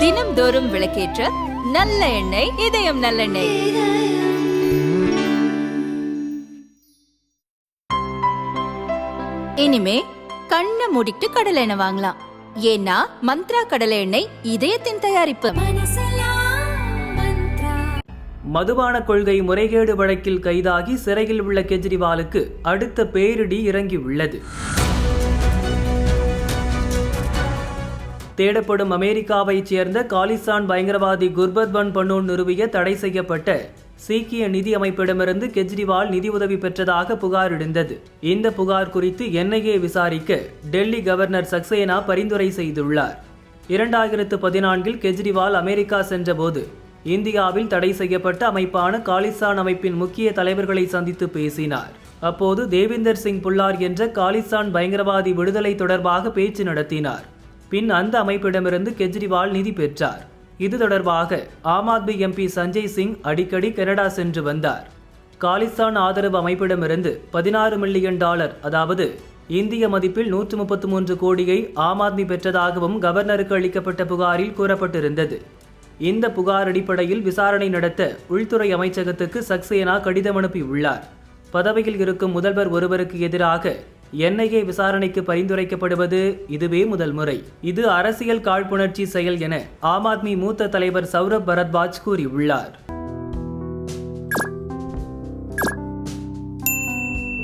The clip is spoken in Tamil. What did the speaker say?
தினம்தோறும் விளக்கேற்ற நல்ல எண்ணெய் இதயம் நல்லெண்ணெய். இனிமே கண்ணை மூடிட்டு கடலை எண்ணெய் வாங்கலாம். ஏன்னா மந்த்ரா கடலை எண்ணெய் இதயத்தின் தயாரிப்பு. மதுபான கொள்கை முறைகேடு வழக்கில் கைதாகி சிறையில் உள்ள கெஜ்ரிவாலுக்கு அடுத்த பேரிடி இறங்கியுள்ளது. தேடப்படும் அமெரிக்காவைச் சேர்ந்த காலிஸ்தான் பயங்கரவாதி குர்பத் பன் பன்னூன் நிறுவிய தடை செய்யப்பட்ட சீக்கிய நிதி அமைப்பிடமிருந்து கெஜ்ரிவால் நிதி உதவி பெற்றதாக புகார் எழுந்தது. இந்த புகார் குறித்து என்ஐஏ விசாரிக்க டெல்லி கவர்னர் சக்சேனா பரிந்துரை செய்துள்ளார். இரண்டாயிரத்து பதினான்கில் கெஜ்ரிவால் அமெரிக்கா சென்றபோது இந்தியாவில் தடை செய்யப்பட்ட அமைப்பான காலிஸ்தான் அமைப்பின் முக்கிய தலைவர்களை சந்தித்து பேசினார். அப்போது தேவிந்தர் சிங் புல்லார் என்ற காலிஸ்தான் பயங்கரவாதி விடுதலை தொடர்பாக பேச்சு நடத்தினார். பின் அந்த அமைப்பிடமிருந்து கெஜ்ரிவால் நிதி பெற்றார். இது தொடர்பாக ஆம் ஆத்மி எம்பி சஞ்சய் சிங் அடிக்கடி கனடா சென்று வந்தார். காலிஸ்தான் ஆதரவு அமைப்பிடமிருந்து பதினாறு மில்லியன் டாலர் அதாவது இந்திய மதிப்பில் நூற்று முப்பத்து மூன்று கோடியை ஆம் ஆத்மி பெற்றதாகவும் கவர்னருக்கு அளிக்கப்பட்ட புகாரில் கூறப்பட்டிருந்தது. இந்த புகார் அடிப்படையில் விசாரணை நடத்த உள்துறை அமைச்சகத்துக்கு சக்சேனா கடிதம் அனுப்பியுள்ளார். பதவியில் இருக்கும் முதல்வர் ஒருவருக்கு எதிராக என்ஐஏ விசாரணைக்கு பரிந்துரைக்கப்படுவது இதுவே முதல் முறை. இது அரசியல் காழ்ப்புணர்ச்சி செயல் என ஆம் ஆத்மி மூத்த தலைவர் சௌரப் பரத்வாஜ் கூறியுள்ளார்.